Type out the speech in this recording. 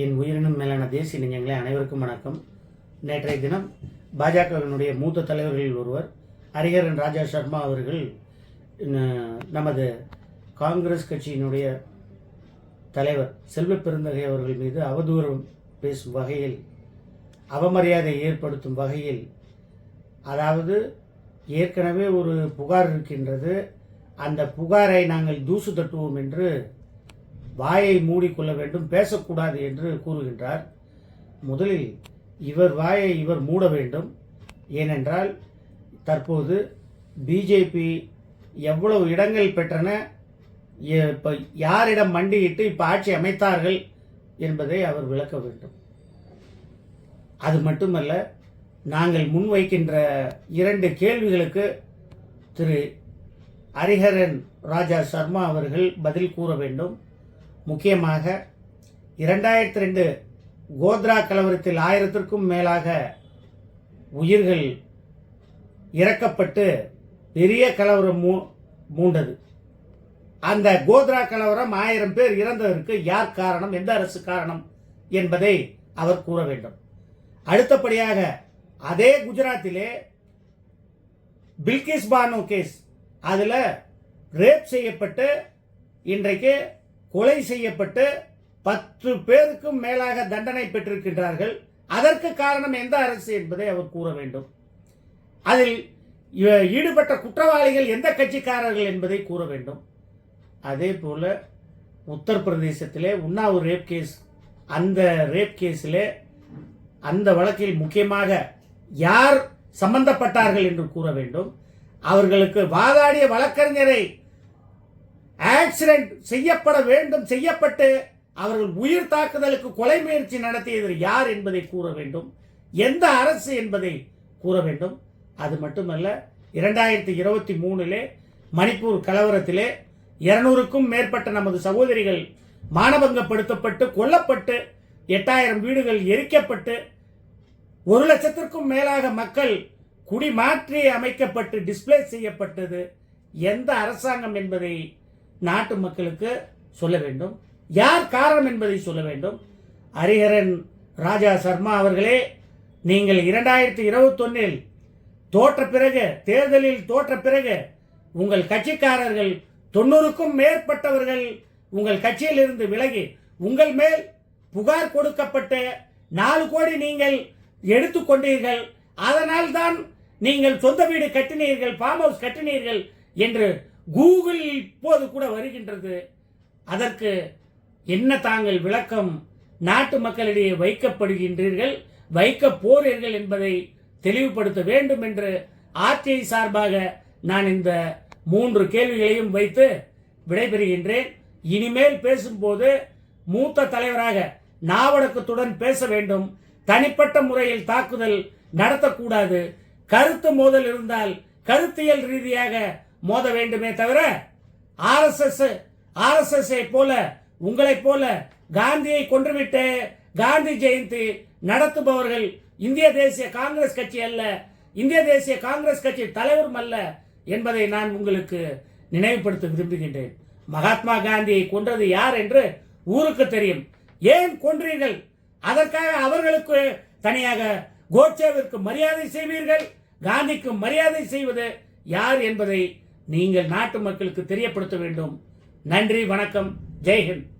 என் உயிரினும் மேலான தேசிய நெஞ்சங்களே அனைவருக்கும் வணக்கம். நேற்றைய தினம் பாஜகவினுடைய மூத்த தலைவர்களில் ஒருவர் ஹரிஹரன் ராஜா சர்மா அவர்கள் நமது காங்கிரஸ் கட்சியினுடைய தலைவர் செல்வ பெருந்தகை அவர்கள் மீது அவதூறம் பேசும் வகையில் அவமரியாதை ஏற்படுத்தும் வகையில் அதாவது ஏற்கனவே ஒரு புகார் இருக்கின்றது. அந்த புகாரை நாங்கள் தூசு தட்டுவோம் என்று வாயை மூடிக்கொள்ள வேண்டும் பேசக்கூடாது என்று கூறுகின்றார். முதலில் இவர் வாயை இவர் மூட வேண்டும். ஏனென்றால் தற்போது பிஜேபி எவ்வளவு இடங்கள் பெற்றன இப்போ யாரிடம் மண்டியிட்டு இப்போ ஆட்சி அமைத்தார்கள் என்பதை அவர் விளக்க வேண்டும். அது மட்டுமல்ல நாங்கள் முன்வைக்கின்ற இரண்டு கேள்விகளுக்கு திரு ஹரிஹரன் ராஜா சர்மா அவர்கள் பதில் கூற வேண்டும். முக்கியமாக இரண்டாயிரத்தி ரெண்டு கோத்ரா கலவரத்தில் ஆயிரத்திற்கும் மேலாக உயிர்கள் இறக்கப்பட்டு பெரிய கலவரம் மூ மூண்டது. அந்த கோத்ரா கலவரம் ஆயிரம் பேர் இறந்ததற்கு யார் காரணம் எந்த அரசு காரணம் என்பதை அவர் கூற வேண்டும். அடுத்தபடியாக அதே குஜராத்திலே பில்கிஸ் பானு கேஸ் அதில் ரேப் செய்யப்பட்டு இன்றைக்கு கொலை செய்யப்பட்டு பத்து பேருக்கும் மேலாக தண்டனை பெற்றிருக்கின்றார்கள். அதற்கு காரணம் எந்த அரசு என்பதை அவர் கூற வேண்டும். அதில் ஈடுபட்ட குற்றவாளிகள் எந்த கட்சிக்காரர்கள் என்பதை கூற வேண்டும். அதே போல உத்தரப்பிரதேசத்திலே உன்னாவ் ரேப் கேஸ் அந்த ரேப் கேஸிலே அந்த வழக்கில் முக்கியமாக யார் சம்பந்தப்பட்டார்கள் என்று கூற வேண்டும். அவர்களுக்கு வாதாடிய வழக்கறிஞரை ஆக்சிடென்ட் செய்யப்பட வேண்டும் செய்யப்பட்டு அவர்கள் உயிர் தாக்குதலுக்கு கொலை முயற்சி நடத்தியது யார் என்பதை கூற வேண்டும் எந்த அரசு என்பதை கூற வேண்டும். அது மட்டுமல்ல இரண்டாயிரத்தி இருபத்தி மூணிலே மணிப்பூர் கலவரத்திலே இருநூறுக்கும் மேற்பட்ட நமது சகோதரிகள் மானபங்கப்படுத்தப்பட்டு கொல்லப்பட்டு எட்டாயிரம் வீடுகள் எரிக்கப்பட்டு ஒரு லட்சத்திற்கும் மேலாக மக்கள் குடிமாற்றி அமைக்கப்பட்டு டிஸ்ப்ளே செய்யப்பட்டது. எந்த அரசாங்கம் என்பதை நாட்டு மக்களுக்கு சொல்ல வேண்டும். யார் காரணம் என்பதை சொல்ல வேண்டும். ஹரிஹரன் ராஜா சர்மா அவர்களே நீங்கள் இரண்டாயிரத்தி இருபத்தொன்னில் தோற்ற பிறகு தேர்தலில் தோற்ற பிறகு உங்கள் கட்சிக்காரர்கள் தொண்ணூறுக்கும் மேற்பட்டவர்கள் உங்கள் கட்சியிலிருந்து விலகி உங்கள் மேல் புகார் கொடுக்கப்பட்டு நாலு கோடி நீங்கள் எடுத்துக்கொண்டீர்கள் அதனால் தான் நீங்கள் சொந்த வீடு கட்டினீர்கள் ஃபார்ம் ஹவுஸ் கட்டினீர்கள் என்று கூகுள் இப்போது கூட வருகின்றது. அதற்கு என்ன தாங்கள் விளக்கம்? நாட்டு மக்களிடையே வைக்கப்படுகின்றீர்கள் வைக்க போறீர்கள் என்பதை தெளிவுபடுத்த வேண்டும் என்று ஆர்டிஐ சார்பாக நான் இந்த மூன்று கேள்விகளையும் வைத்து விடைபெறுகின்றேன். இனிமேல் பேசும்போது மூத்த தலைவராக நாவடக்கத்துடன் பேச வேண்டும். தனிப்பட்ட முறையில் தாக்குதல் நடத்தக்கூடாது. கருத்து மோதல் இருந்தால் கருத்தியல் ரீதியாக மோத வேண்டுமே தவிர ஆர்எஸ்எஸ் ஆர்எஸ்எஸ் போல உங்களைப் போல காந்தியை கொன்றுவிட்டு காந்தி ஜெயந்தி நடத்துபவர்கள் இந்திய தேசிய காங்கிரஸ் கட்சி அல்ல இந்திய தேசிய காங்கிரஸ் கட்சி தலைவரும் அல்ல என்பதை நான் உங்களுக்கு நினைவுபடுத்த விரும்புகின்றேன். மகாத்மா காந்தியை கொன்றது யார் என்று ஊருக்கு தெரியும். ஏன் கொன்றீர்கள்? அதற்காக அவர்களுக்கு தனியாக கோட்சேவிற்கு மரியாதை செய்வீர்கள்? காந்திக்கு மரியாதை செய்வது யார் என்பதை நீங்கள் நாட்டு மக்களுக்கு தெரியப்படுத்த வேண்டும். நன்றி வணக்கம் ஜெய்ஹிந்த்